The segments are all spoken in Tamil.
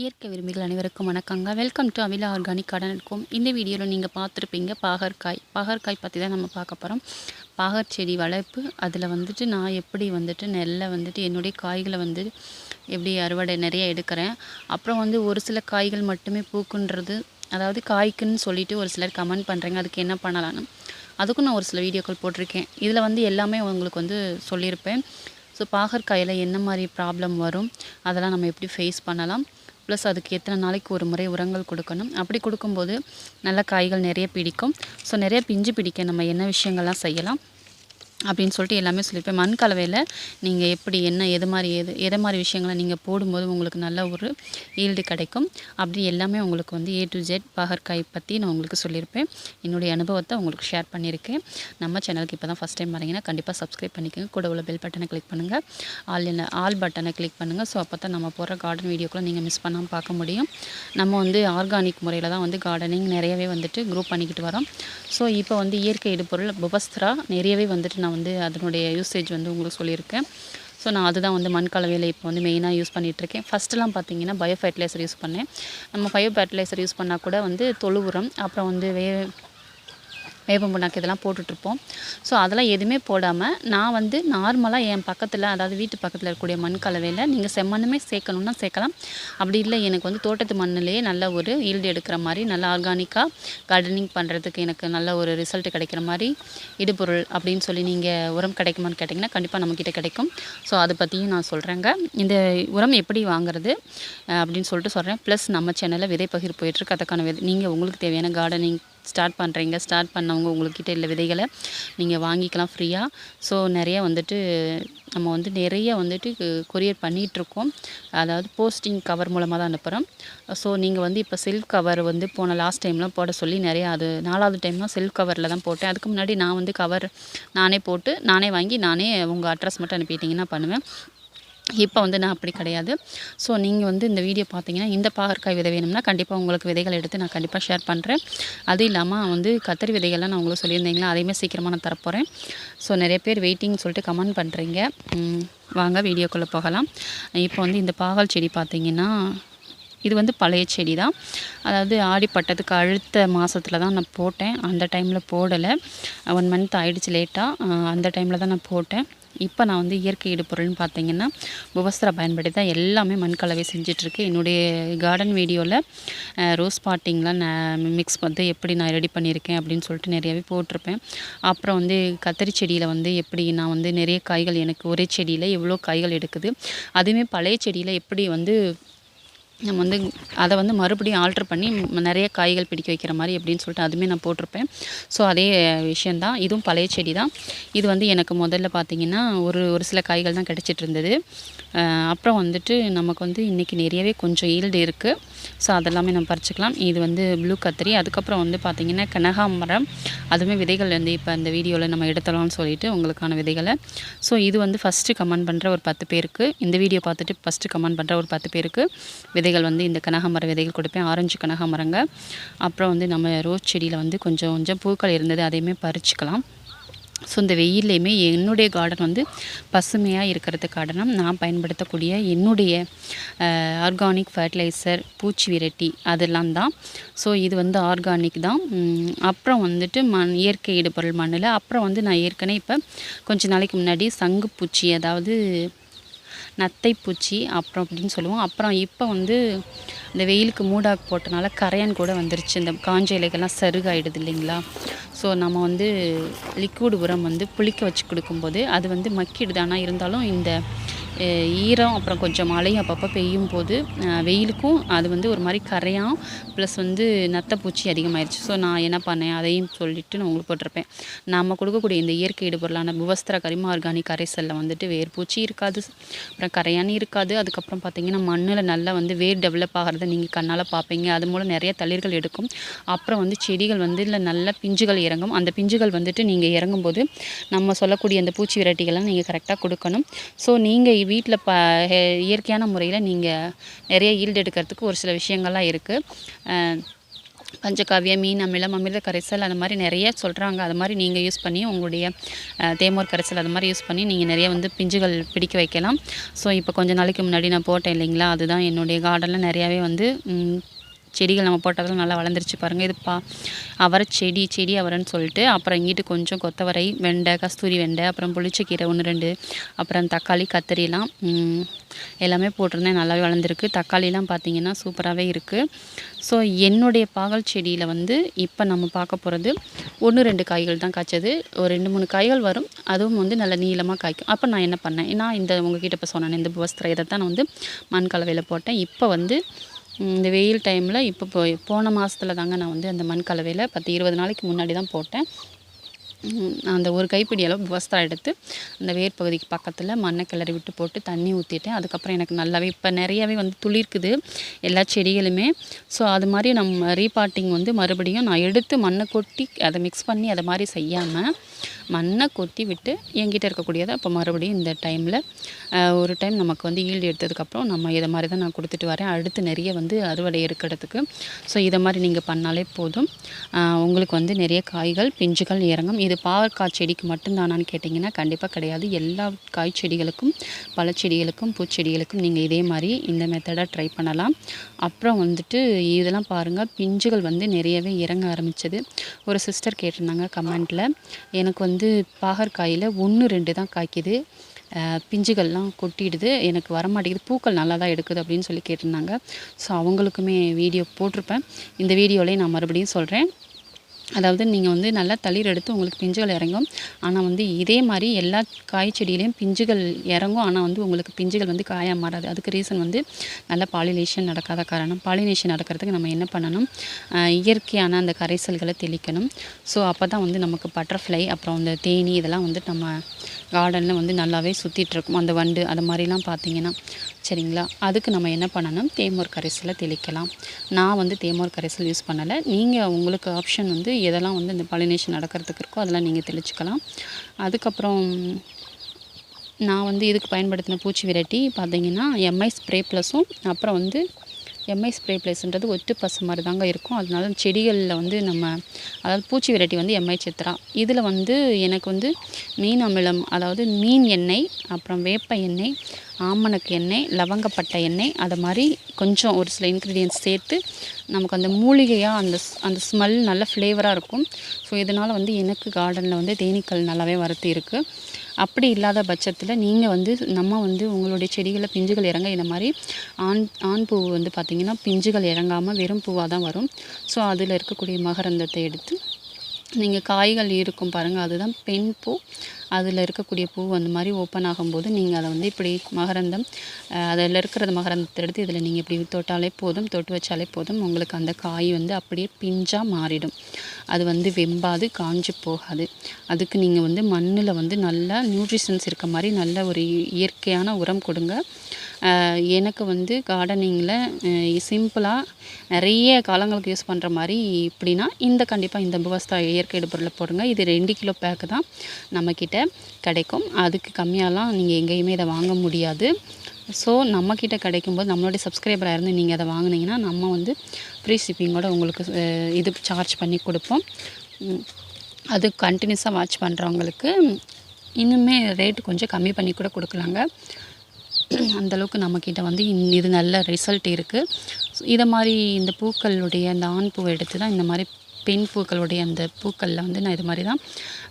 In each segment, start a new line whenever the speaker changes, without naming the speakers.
இயற்கை விரும்பிகள் அனைவருக்கும் வணக்கங்க. Welcome to Avila organic garden இருக்கும் இந்த வீடியோவில் நீங்கள் பார்த்துருப்பீங்க பாகற்காய். பாகற்காய் பற்றி தான் நம்ம பார்க்க போகிறோம் பாகற் செடி வளர்ப்பு அதில் வந்துட்டு நான் எப்படி வந்துட்டு நெல்லை வந்துட்டு என்னுடைய காய்களை வந்து எப்படி அறுவடை நிறைய எடுக்கிறேன். அப்புறம் வந்து ஒரு சில காய்கள் மட்டுமே பூக்குன்றது அதாவது காய்க்குன்னு சொல்லிட்டு ஒரு சிலர் கமெண்ட் பண்ணுறீங்க அதுக்கு என்ன பண்ணலான்னு அதுக்கும் நான் ஒரு சில வீடியோக்கள் போட்டிருக்கேன். இதில் வந்து எல்லாமே உங்களுக்கு வந்து சொல்லியிருப்பேன். ஸோ பாகற்காயில் என்ன மாதிரி ப்ராப்ளம் வரும்? அதெல்லாம் நம்ம எப்படி ஃபேஸ் பண்ணலாம்? ப்ளஸ் அதுக்கு எத்தனை நாளைக்கு ஒரு முறை உரங்கள் கொடுக்கணும். அப்படி கொடுக்கும்போது நல்ல காய்கள் நிறைய பிடிக்கும். ஸோ நிறைய பிஞ்சு பிடிக்க நம்ம என்ன விஷயங்கள்லாம் செய்யலாம்? அப்படின்னு சொல்லிட்டு எல்லாமே சொல்லியிருப்பேன். மண் கலவையில் நீங்கள் எப்படி என்ன எது மாதிரி எது எதை மாதிரி விஷயங்களை நீங்கள் போடும்போது உங்களுக்கு நல்ல ஒரு ஈல்டு கிடைக்கும். அப்படி எல்லாமே உங்களுக்கு வந்து ஏ டு ஜெட் பாகற்காய் பற்றி நான் உங்களுக்கு சொல்லியிருப்பேன். என்னுடைய அனுபவத்தை உங்களுக்கு ஷேர் பண்ணியிருக்கேன். நம்ம சேனலுக்கு இப்போ தான் ஃபஸ்ட் டைம் வரீங்கன்னா கண்டிப்பாக சப்ஸ்கிரைப் பண்ணிக்கோங்க. கூட உள்ள பெல் பட்டனை கிளிக் பண்ணுங்கள் ஆல் என்ன ஆல் பட்டனை கிளிக் பண்ணுங்கள் ஸோ அப்போ தான் நம்ம போடுற கார்டன் வீடியோக்குள்ளே நீங்கள் மிஸ் பண்ணாமல் பார்க்க முடியும். நம்ம வந்து ஆர்கானிக் முறையில் தான் வந்து கார்டனிங் நிறையவே வந்துட்டு குரூப் பண்ணிக்கிட்டு வரோம். ஸோ இப்போ வந்து இயற்கை இடுபொருள் புபஸ்திரா நிறையவே வந்துட்டு நான் வந்து அதனுடைய யூசேஜ் வந்து உங்களுக்கு சொல்லியிருக்கேன். ஸோ நான் அதுதான் வந்து மண் கலவையில் இப்போ வந்து மெயினாக யூஸ் பண்ணிகிட்ருக்கேன் ஃபஸ்ட்டெலாம் பார்த்தீங்கன்னா பயோ ஃபர்டிலைசர் யூஸ் பண்ணேன். நம்ம பயோ ஃபர்டிலைசர் யூஸ் பண்ணால் கூட வந்து தொழு உரம் அப்புறம் வந்து வே வேப்பம் புண்ணாக்கு இதெல்லாம் போட்டுட்ருப்போம். ஸோ அதெல்லாம் எதுவுமே போடாமல் நான் வந்து நார்மலாக என் பக்கத்தில் அதாவது வீட்டு பக்கத்தில் இருக்கக்கூடிய மண் கலவையில் நீங்கள் செம்மண்ணுமே சேர்க்கணுன்னா சேர்க்கலாம். அப்படி இல்லை எனக்கு வந்து தோட்டத்து மண்ணிலேயே நல்ல ஒரு ஈல்டு எடுக்கிற மாதிரி நல்ல ஆர்கானிக்காக கார்டனிங் பண்ணுறதுக்கு எனக்கு நல்ல ஒரு ரிசல்ட் கிடைக்கிற மாதிரி இடுபொருள் அப்படின்னு சொல்லி நீங்கள் உரம் கிடைக்குமான்னு கேட்டிங்கன்னா கண்டிப்பாக நம்மக்கிட்ட கிடைக்கும். ஸோ அதை பற்றியும் நான் சொல்கிறேங்க இந்த உரம் எப்படி வாங்குறது அப்படின்னு சொல்லிட்டு சொல்கிறேன் ப்ளஸ் நம்ம சேனலில் விதை பகிர் போயிட்டுருக்கு. அதுக்கான விதை நீங்கள் உங்களுக்கு தேவையான கார்டனிங் ஸ்டார்ட் பண்ணுறீங்க ஸ்டார்ட் பண்ணவங்க உங்கள்கிட்ட இல்லை விதைகளை நீங்கள் வாங்கிக்கலாம் ஃப்ரீயாக ஸோ நிறைய வந்துட்டு நம்ம வந்து நிறைய வந்துட்டு கொரியர் பண்ணிகிட்ருக்கோம் அதாவது போஸ்டிங் கவர் மூலமாக தான் அனுப்புகிறோம் ஸோ நீங்கள் வந்து இப்போ செல்ஃப் கவர் வந்து போன லாஸ்ட் டைம்லாம் போட சொல்லி நிறையா அது நாலாவது டைம்லாம் செல்ஃப் கவரில் தான் போட்டேன். அதுக்கு முன்னாடி நான் வந்து கவர் நானே போட்டு நானே வாங்கி நானே உங்கள் அட்ரஸ் மட்டும் அனுப்பிட்டிங்கன்னா பண்ணுவேன். இப்போ வந்து நான் அப்படி கிடையாது. ஸோ நீங்கள் வந்து இந்த வீடியோ பார்த்தீங்கன்னா இந்த பாகற்காய் விதை வேணும்னா கண்டிப்பாக உங்களுக்கு விதைகள் எடுத்து நான் கண்டிப்பாக ஷேர் பண்ணுறேன் அது இல்லாமல் வந்து கத்திரி விதைகள்லாம் நான் உங்களுக்கு சொல்லியிருந்தீங்களா அதையுமே சீக்கிரமாக நான் தரப்போகிறேன் ஸோ நிறைய பேர் வெயிட்டிங் சொல்லிட்டு கமெண்ட் பண்ணுறீங்க வாங்க வீடியோக்குள்ளே போகலாம். இப்போ வந்து இந்த பாகல் செடி பார்த்திங்கன்னா இது வந்து பழைய செடி தான் அதாவது ஆடிப்பட்டதுக்கு அழுத்த அடுத்த மாதத்தில் தான் நான் போட்டேன். அந்த டைமில் போடலை. ஒன் மந்த் ஆகிடுச்சு லேட்டாக அந்த டைமில் தான் நான் போட்டேன். இப்போ நான் வந்து இயற்கை இடுபொருள்னு பார்த்தீங்கன்னா உபஸ்திர பயன்படுத்தி தான் எல்லாமே மண் கலவை செஞ்சிட்ருக்கேன் என்னுடைய கார்டன் வீடியோவில் ரோஸ் பாட்டிங்லாம் நான் மிக்ஸ் வந்து எப்படி நான் ரெடி பண்ணியிருக்கேன் அப்படின்னு சொல்லிட்டு நிறையவே போட்டிருப்பேன். அப்புறம் வந்து கத்திரி செடியில் வந்து எப்படி நான் வந்து நிறைய காய்கள் எனக்கு ஒரே செடியில் எவ்வளோ காய்கள் எடுக்குது. அதுவுமே பழைய செடியில் எப்படி வந்து நம்ம வந்து அதை வந்து மறுபடியும் ஆல்ட்ரு பண்ணி நிறைய காய்கள் பிடிக்க வைக்கிற மாதிரி அப்படின்னு சொல்லிட்டு அதுவுமே நான் போட்டிருப்பேன். ஸோ அதே விஷயந்தான் இதுவும் பழைய செடி தான் இது வந்து எனக்கு முதல்ல பார்த்திங்கன்னா ஒரு ஒரு சில காய்கள் தான் கிடச்சிட்டு இருந்தது. அப்புறம் வந்துட்டு நமக்கு வந்து இன்றைக்கி நிறையவே கொஞ்சம் ஈல்டு இருக்குது ஸோ அதெல்லாமே நம்ம பறிச்சுக்கலாம். இது வந்து ப்ளூ கத்திரி. அதுக்கப்புறம் வந்து பார்த்திங்கன்னா கனகாமரம் அதுவுமே விதைகள் வந்து இப்போ இந்த வீடியோவில் நம்ம எடுத்தலாம்னு சொல்லிட்டு உங்களுக்கான விதைகளை. ஸோ இது வந்து ஃபஸ்ட்டு கமெண்ட் பண்ணுற ஒரு பத்து பேருக்கு. இந்த வீடியோ பார்த்துட்டு ஃபஸ்ட்டு கமெண்ட் பண்ணுற ஒரு பத்து பேருக்கு விதைகள் வந்து இந்த கனகாமர விதைகள் கொடுப்பேன். ஆரஞ்சு கனகாமரங்க அப்புறம் வந்து நம்ம ரோஸ் செடியில் வந்து கொஞ்சம் கொஞ்சம் பூக்கள் இருந்தது அதையுமே பறிச்சுக்கலாம். ஸோ இந்த வெயில்லையுமே என்னுடைய கார்டன் வந்து பசுமையாக இருக்கிறது காரணம் நான் பயன்படுத்தக்கூடிய என்னுடைய ஆர்கானிக் ஃபர்டிலைசர் பூச்சி விரட்டி அதெல்லாம் தான். ஸோ இது வந்து ஆர்கானிக் தான். அப்புறம் வந்துட்டு மண் இயற்கை இடுபொருள் மண்ணில் அப்புறம் வந்து நான் ஏற்கனவே இப்போ கொஞ்ச நாளைக்கு முன்னாடி சங்கு பூச்சி அதாவது நத்தை பூச்சி அப்புறம் அப்படின்னு சொல்லுவோம். அப்புறம் இப்போ வந்து இந்த வெயிலுக்கு மூடாக்கு போட்டனால கரையான் கூட வந்துருச்சு. இந்த காஞ்ச இலைகள்லாம் சருகாயிடுது இல்லைங்களா? ஸோ நம்ம வந்து லிக்விட் உரம் வந்து புளிக்க வச்சு கொடுக்கும்போது அது வந்து மக்கிடுது. ஆனால் இருந்தாலும் இந்த ஈரம் அப்புறம் கொஞ்சம் மழையும் அப்பப்போ பெய்யும் போது வெயிலுக்கும் அது வந்து ஒரு மாதிரி கரையாம் ப்ளஸ் வந்து நத்தப்பூச்சி அதிகமாயிருச்சு. ஸோ நான் என்ன பண்ணேன்? அதையும் சொல்லிட்டு நான் உங்களுக்கு போட்டிருப்பேன். நம்ம கொடுக்கக்கூடிய இந்த இயற்கை இடுபொருளான புவஸ்திர கரிம ஆர்கானிக் கரைசலில் வந்துட்டு வேர் பூச்சி இருக்காது. அப்புறம் கரையானி இருக்காது. அதுக்கப்புறம் பார்த்திங்கன்னா மண்ணில் நல்லா வந்து வேர் டெவலப் ஆகிறத நீங்கள் கண்ணால் பார்ப்பீங்க அது மூலம் நிறைய தளிர்கள் எடுக்கும். அப்புறம் வந்து செடிகள் வந்து இல்லை நல்ல பிஞ்சுகள் இறங்கும். அந்த பிஞ்சுகள் வந்துட்டு நீங்கள் இறங்கும்போது நம்ம சொல்லக்கூடிய அந்த பூச்சி விரட்டிகள்லாம் நீங்கள் கரெக்டாக கொடுக்கணும். ஸோ நீங்கள் வீட்டில் ப ஹெ- இயற்கையான முறையில் நீங்கள் நிறைய ஈல்டு எடுக்கிறதுக்கு ஒரு சில விஷயங்கள்லாம் இருக்குது பஞ்சகாவியம் மீன் அமிலம் அமிர்த கரைசல் அந்த மாதிரி நிறைய சொல்கிறாங்க அது மாதிரி நீங்கள் யூஸ் பண்ணி உங்களுடைய தேமோர் கரைசல் அது மாதிரி யூஸ் பண்ணி நீங்கள் நிறைய வந்து பிஞ்சுகள் பிடிக்க வைக்கலாம். ஸோ இப்போ கொஞ்சம் நாளைக்கு முன்னாடி நான் போட்டேன் இல்லைங்களா? அதுதான் என்னுடைய கார்டனில் நிறையாவே வந்து செடிகள் நம்ம போட்டதெல்லாம் நல்லா வளர்ந்துருச்சு பாருங்கள் இது பா அவரை செடி செடி அவரைன்னு சொல்லிட்டு அப்புறம் இங்கிட்டு கொஞ்சம் கொத்தவரை வெண்டை கஸ்தூரி வெண்டை அப்புறம் புளிச்சக்கீரை ஒன்று ரெண்டு அப்புறம் தக்காளி கத்திரிலாம் எல்லாமே போட்டிருந்தேன். நல்லாவே வளர்ந்துருக்கு. தக்காளிலாம் பார்த்திங்கன்னா சூப்பராகவே இருக்குது ஸோ என்னுடைய பாகல் செடியில் வந்து இப்போ நம்ம பார்க்க போகிறது ஒன்று ரெண்டு காய்கள் தான் காய்ச்சது. ஒரு ரெண்டு மூணு காய்கள் வரும். அதுவும் வந்து நல்ல நீளமாக காய்க்கும். அப்போ நான் என்ன பண்ணேன்? நான் இந்த உங்ககிட்ட இப்போ சொன்னேன் இந்த புவஸ்திரம் இதை தான் நான் வந்து மண் கலவையில் போட்டேன். இப்போ வந்து இந்த வெயில் டைமில் இப்போ போன மாதத்துல தாங்க நான் வந்து அந்த மண் கலவையில் பத்து இருபது நாளைக்கு முன்னாடி தான் போட்டேன். அந்த ஒரு கைப்பிடி அளவு வஸ்திரம் எடுத்து அந்த வேர் பகுதிக்கு பக்கத்தில் மண்ணை கிளறி விட்டு போட்டு தண்ணி ஊற்றிட்டேன் அதுக்கப்புறம் எனக்கு நல்லாவே இப்போ நிறையாவே வந்து துளிர்க்குது எல்லா செடிகளுமே. ஸோ அது மாதிரி நம்ம ரீபாட்டிங் வந்து மறுபடியும் நான் எடுத்து மண்ணை கொட்டி அதை மிக்ஸ் பண்ணி அதை மாதிரி செய்யாமல் மண்ணை கொட்டி விட்டு என்கிட்ட இருக்கக்கூடியதை அப்போ மறுபடியும் இந்த டைமில் ஒரு டைம் நமக்கு வந்து ஈல்டு எடுத்ததுக்கப்புறம் நம்ம இதை மாதிரி தான் நான் கொடுத்துட்டு வரேன். அடுத்து நிறைய வந்து அறுவடை இருக்கிறதுக்கு ஸோ இதை மாதிரி நீங்கள் பண்ணாலே போதும். உங்களுக்கு வந்து நிறைய காய்கள் பிஞ்சுகள் இறங்கும். இது பாவற்காய் செடிக்கு மட்டும்தானான்னு கேட்டிங்கன்னா கண்டிப்பாக கிடையாது. எல்லா காய் செடிகளுக்கும் பழச்செடிகளுக்கும் பூச்செடிகளுக்கும் நீங்கள் இதே மாதிரி இந்த மெத்தடாக ட்ரை பண்ணலாம். அப்புறம் வந்துட்டு இதெல்லாம் பாருங்கள் பிஞ்சுகள் வந்து நிறையவே இறங்க ஆரம்பிச்சது. ஒரு சிஸ்டர் கேட்டிருந்தாங்க கமெண்ட்டில் எனக்கு வந்து பாகற்காயில் ஒன்று ரெண்டு தான் காய்க்குது. பிஞ்சுகள்லாம் கொட்டிடுது எனக்கு வரமாட்டேங்குது பூக்கள் நல்லா தான் எடுக்குது அப்படின்னு சொல்லி கேட்டிருந்தாங்க. ஸோ அவங்களுக்குமே வீடியோ போட்டிருப்பேன். இந்த வீடியோலேயே நான் மறுபடியும் சொல்கிறேன் அதாவது நீங்கள் வந்து நல்லா தளிர் எடுத்து உங்களுக்கு பிஞ்சுகள் இறங்கும். ஆனால் வந்து இதே மாதிரி எல்லா காய் செடியிலையும் பிஞ்சுகள் இறங்கும். ஆனால் வந்து உங்களுக்கு பிஞ்சுகள் வந்து காயாக மாறாது. அதுக்கு ரீசன் வந்து நல்ல பாலினேஷன் நடக்காத காரணம். பாலினேஷன் நடக்கிறதுக்கு நம்ம என்ன பண்ணணும்? இயற்கையான அந்த கரைசல்களை தெளிக்கணும். ஸோ அப்போ தான் வந்து நமக்கு பட்டர்ஃப்ளை அப்புறம் இந்த தேனி இதெல்லாம் வந்து நம்ம கார்டனில் வந்து நல்லாவே சுற்றிட்டுருக்கும் அந்த வண்டு அது மாதிரிலாம் பார்த்தீங்கன்னா. சரிங்களா? அதுக்கு நம்ம என்ன பண்ணணும்? தேமோர் கரைசலை தெளிக்கலாம். நான் வந்து தேமோர் கரைசல் யூஸ் பண்ணலை. நீங்கள் உங்களுக்கு ஆப்ஷன் வந்து எதெல்லாம் வந்து இந்த பாலினேஷன் நடக்கிறதுக்கு இருக்கோ அதெல்லாம் நீங்கள் தெளிச்சுக்கலாம். அதுக்கப்புறம் நான் வந்து இதுக்கு பயன்படுத்தின பூச்சி விரட்டி பார்த்திங்கன்னா எம்ஐ ஸ்ப்ரே ப்ளஸும் அப்புறம் வந்து எம்ஐ ஸ்ப்ரே பிளேஸ்ன்றது ஒட்டு பசு மாதிரி தாங்க இருக்கும். அதனால செடிகளில் வந்து நம்ம அதாவது பூச்சி விரட்டி வந்து எம்ஐ சித்ரா. இதில் வந்து எனக்கு வந்து மீன் அமிலம் அதாவது மீன் எண்ணெய் அப்புறம் வேப்ப எண்ணெய் ஆமணக்கு எண்ணெய் லவங்கப்பட்டை எண்ணெய் அதை மாதிரி கொஞ்சம் ஒரு சில இன்க்ரீடியன்ஸ் சேர்த்து நமக்கு அந்த மூலிகையாக அந்த ஸ்- அந்த ஸ்மெல் நல்ல ஃப்ளேவராக இருக்கும். ஸோ இதனால் வந்து எனக்கு கார்டனில் வந்து தேனீக்கள் நல்லாவே வரத்து இருக்குது அப்படி இல்லாத பட்சத்தில் நீங்கள் வந்து நம்ம வந்து உங்களுடைய செடிகளில் பிஞ்சுகள் இறங்க இந்த மாதிரி ஆண் ஆண் பூ வந்து பார்த்திங்கன்னா பிஞ்சுகள் இறங்காமல் வெறும் பூவாக தான் வரும். ஸோ அதில் இருக்கக்கூடிய மகரந்தத்தை எடுத்து நீங்கள் காய்கள் இருக்கும் பாருங்கள் அதுதான் பெண் பூ. அதில் இருக்கக்கூடிய பூ அந்த மாதிரி ஓப்பன் ஆகும்போது நீங்கள் அதை வந்து இப்படி மகரந்தம் அதில் இருக்கிற மகரந்தத்தை எடுத்து இதில் நீங்கள் இப்படி தொட்டாலே போதும் தொட்டு வச்சாலே போதும் உங்களுக்கு அந்த காய் வந்து அப்படியே பிஞ்சாக மாறிடும். அது வந்து வெம்பாது காஞ்சு போகாது. அதுக்கு நீங்கள் வந்து மண்ணில் வந்து நல்லா நியூட்ரிஷன்ஸ் இருக்க மாதிரி நல்ல ஒரு இயற்கையான உரம் கொடுங்க. எனக்கு வந்து கார்டனிங்கில் சிம்பிளாக நிறைய காலங்களுக்கு யூஸ் பண்ணுற மாதிரி இப்படின்னா இந்த கண்டிப்பாக இந்த புவஸ்தா இயற்கை இடுபொருளை போடுங்க. இது ரெண்டு கிலோ பேக்கு தான் நம்மக்கிட்ட கிடைக்கும். அதுக்கு கம்மியாலாம் நீங்கள் எங்கேயுமே இதை வாங்க முடியாது. ஸோ நம்மக்கிட்ட கிடைக்கும்போது நம்மளுடைய சப்ஸ்கிரைபராக இருந்து நீங்கள் அதை வாங்குனீங்கன்னா நம்ம வந்து ஃப்ரீ ஷிப்பிங்கோட உங்களுக்கு இது சார்ஜ் பண்ணி கொடுப்போம். அது கண்டினியூஸாக வாட்ச் பண்ணுறவங்களுக்கு இன்னுமே ரேட்டு கொஞ்சம் கம்மி பண்ணி கூட கொடுக்கலாங்க. அந்தளவுக்கு நம்மக்கிட்ட வந்து இது நல்ல ரிசல்ட் இருக்குது இதை மாதிரி இந்த பூக்களுடைய அந்த ஆண் பூவை எடுத்து தான் இந்த மாதிரி பெண் பூக்களுடைய அந்த பூக்களில் வந்து நான் இது மாதிரி தான்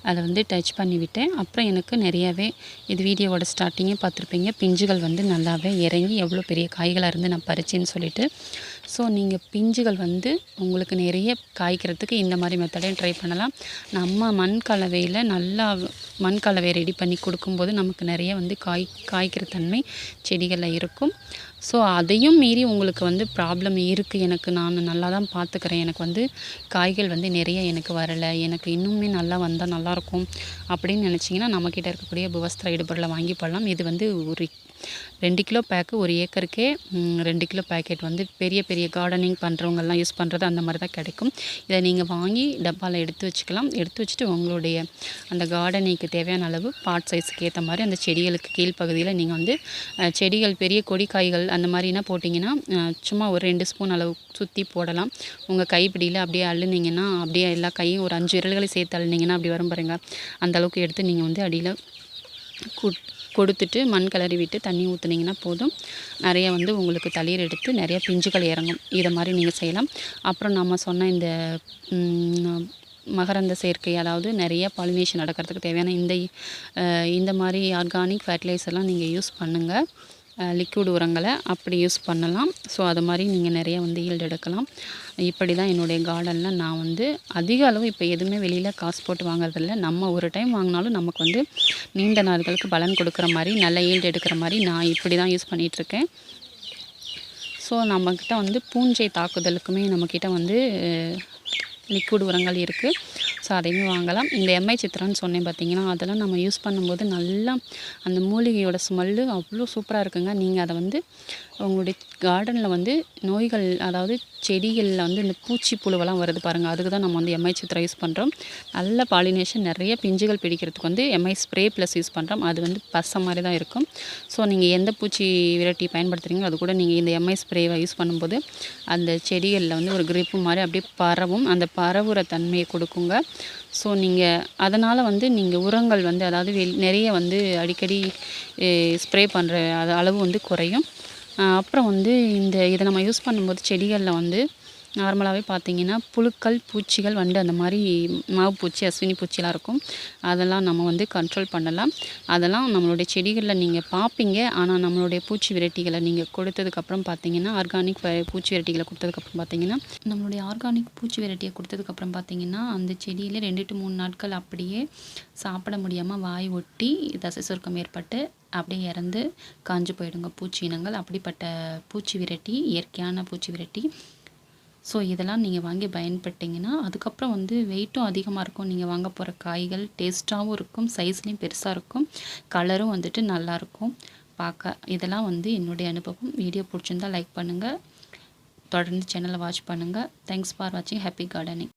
அதை வந்து டச் பண்ணி விட்டேன் அப்புறம் எனக்கு நிறையாவே இது வீடியோவோட ஸ்டார்டிங்கே பார்த்துருப்பீங்க. பிஞ்சுகள் வந்து நல்லாவே இறங்கி எவ்வளோ பெரிய காய்களாக இருந்து நான் பறிச்சேன்னு சொல்லிட்டு. ஸோ நீங்கள் பிஞ்சுகள் வந்து உங்களுக்கு நிறைய காய்க்கிறதுக்கு இந்த மாதிரி மெத்தடையும் ட்ரை பண்ணலாம். நம்ம மண் கலவையில் நல்லா மண் கலவையை ரெடி பண்ணி கொடுக்கும்போது நமக்கு நிறைய வந்து காய் காய்க்கிற தன்மை செடிகளில் இருக்கும். ஸோ அதையும் மீறி உங்களுக்கு வந்து ப்ராப்ளம் இருக்குது எனக்கு நான் நல்லா தான் பார்த்துக்கிறேன் எனக்கு வந்து காய்கள் வந்து நிறைய எனக்கு வரலை. எனக்கு இன்னுமே நல்லா வந்தால் நல்லாயிருக்கும் அப்படின்னு நினச்சிங்கன்னா நம்மக்கிட்ட இருக்கக்கூடிய புவஸ்திர இடுபொருளை வாங்கி போடலாம். இது வந்து ஒரு ரெண்டு கிலோ பேக்கு ஒரு ஏக்கருக்கே ரெண்டு கிலோ பேக்கெட் வந்து பெரிய பெரிய கார்டனிங் பண்ணுறவங்கெல்லாம் யூஸ் பண்ணுறது அந்த மாதிரி தான் கிடைக்கும். இதை நீங்கள் வாங்கி டப்பாவில் எடுத்து வச்சுக்கலாம். எடுத்து வச்சுட்டு உங்களுடைய அந்த கார்டனிங்க்கு தேவையான அளவு பாட் சைஸுக்கு ஏற்ற மாதிரி அந்த செடிகளுக்கு கீழ்ப்பகுதியில் நீங்கள் வந்து செடிகள் பெரிய கொடி காய்கள் அந்த மாதிரினா போட்டிங்கன்னா சும்மா ஒரு ரெண்டு ஸ்பூன் அளவு சுற்றி போடலாம். உங்கள் கைப்பிடியில் அப்படியே அள்ளுனீங்கன்னா அப்படியே எல்லா கையும் ஒரு அஞ்சு விரல்களை சேர்த்து அள்ளுனீங்கன்னா அப்படி வரும் பாருங்க. அந்த அளவுக்கு எடுத்து நீங்கள் வந்து அடியில் குட் கொடுத்துட்டு மண் கிளறி விட்டு தண்ணி ஊற்றுனீங்கன்னா போதும். நிறைய வந்து உங்களுக்கு தளிர் எடுத்து நிறைய பிஞ்சுகள் இறங்கும். இதை மாதிரி நீங்கள் செய்யலாம். அப்புறம் நம்ம சொன்ன இந்த மகரந்த சேர்க்கை அதாவது நிறைய பாலினேஷன் நடக்கிறதுக்கு தேவையான இந்த இந்த மாதிரி ஆர்கானிக் ஃபர்டிலைசர்லாம் நீங்கள் யூஸ் பண்ணுங்கள் லிக்விட் உரங்களை அப்படி யூஸ் பண்ணலாம். ஸோ அது மாதிரி நீங்கள் நிறைய வந்து ஈல்டு எடுக்கலாம். இப்படி தான் என்னுடைய கார்டனில் நான் வந்து அதிக அளவு இப்போ எதுவுமே வெளியில் காசு போட்டு வாங்குறதில்ல நம்ம ஒரு டைம் வாங்கினாலும் நமக்கு வந்து நீண்ட நாட்களுக்கு பலன் கொடுக்குற மாதிரி நல்ல ஈல்டு எடுக்கிற மாதிரி நான் இப்படி தான் யூஸ் பண்ணிகிட்ருக்கேன் ஸோ நம்மக்கிட்ட வந்து பூஞ்சை தாக்குதலுக்குமே நம்மக்கிட்ட வந்து லிக்விட் உரங்கள் இருக்குது ஸோ அதையுமே வாங்கலாம். இந்த எம்ஐ சித்திரம்னு சொன்னேன் பார்த்தீங்கன்னா அதெல்லாம் நம்ம யூஸ் பண்ணும்போது நல்லா அந்த மூலிகையோட ஸ்மெல்லு அவ்வளோ சூப்பராக இருக்குங்க. நீங்கள் அதை வந்து உங்களுடைய கார்டனில் வந்து நோய்கள் அதாவது செடிகளில் வந்து இந்த பூச்சி புழுவெல்லாம் வருது பாருங்கள் அதுக்கு தான் நம்ம வந்து எம்ஐ சித்திரம் யூஸ் பண்ணுறோம் நல்ல பாலினேஷன் நிறைய பிஞ்சுகள் பிடிக்கிறதுக்கு வந்து எம்ஐ ஸ்ப்ரே ப்ளஸ் யூஸ் பண்ணுறோம் அது வந்து பசை மாதிரி தான் இருக்கும். ஸோ நீங்கள் எந்த பூச்சி விரட்டி பயன்படுத்துகிறீங்களோ அது கூட நீங்கள் இந்த எம்ஐ ஸ்ப்ரேவை யூஸ் பண்ணும்போது அந்த செடிகளில் வந்து ஒரு கிரிப்பு மாதிரி அப்படியே பரவும். அந்த பரவுற தன்மையை கொடுக்குங்க. ஸோ நீங்கள் அதனால் வந்து நீங்கள் உரங்கள் வந்து அதாவது வெளி நிறைய வந்து அடிக்கடி ஸ்ப்ரே பண்ணுற அளவு வந்து குறையும். அப்புறம் வந்து இந்த இதை நம்ம யூஸ் பண்ணும்போது செடிகளில் வந்து நார்மலாகவே பார்த்தீங்கன்னா புழுக்கள் பூச்சிகள் வண்டு அந்த மாதிரி மாவு பூச்சி அஸ்வினி பூச்சிலாம் இருக்கும். அதெல்லாம் நம்ம வந்து கண்ட்ரோல் பண்ணலாம். அதெல்லாம் நம்மளுடைய செடிகளில் நீங்கள் பார்ப்பீங்க. ஆனால் நம்மளுடைய பூச்சி விரட்டிகளை நீங்கள் கொடுத்ததுக்கப்புறம் பார்த்தீங்கன்னா ஆர்கானிக் பூச்சி விரட்டிகளை கொடுத்ததுக்கப்புறம் பார்த்தீங்கன்னா நம்மளுடைய ஆர்கானிக் பூச்சி விரட்டியை கொடுத்ததுக்கப்புறம் பார்த்தீங்கன்னா அந்த செடியிலே ரெண்டு டு மூணு நாட்கள் அப்படியே சாப்பிட முடியாமல் வாய் ஒட்டி தசை சுருக்கம் ஏற்பட்டு அப்படியே இறந்து காஞ்சு போயிடுங்க. பூச்சி இனங்கள். அப்படிப்பட்ட பூச்சி விரட்டி இயற்கையான பூச்சி விரட்டி ஸோ இதெல்லாம் நீங்கள் வாங்கி பயன்பட்டிங்கன்னா அதுக்கப்புறம் வந்து வெயிட்டும் அதிகமாக இருக்கும். நீங்கள் வாங்க போகிற காய்கள் டேஸ்ட்டாகவும் இருக்கும் சைஸ்லேயும் பெருசாக இருக்கும். கலரும் வந்துட்டு நல்லாயிருக்கும் பார்க்க இதெல்லாம் வந்து என்னுடைய அனுபவம். வீடியோ பிடிச்சிருந்தா லைக் பண்ணுங்கள் தொடர்ந்து சேனலை வாட்ச் பண்ணுங்கள் தேங்க்ஸ் ஃபார் வாட்சிங் ஹாப்பி கார்டனிங்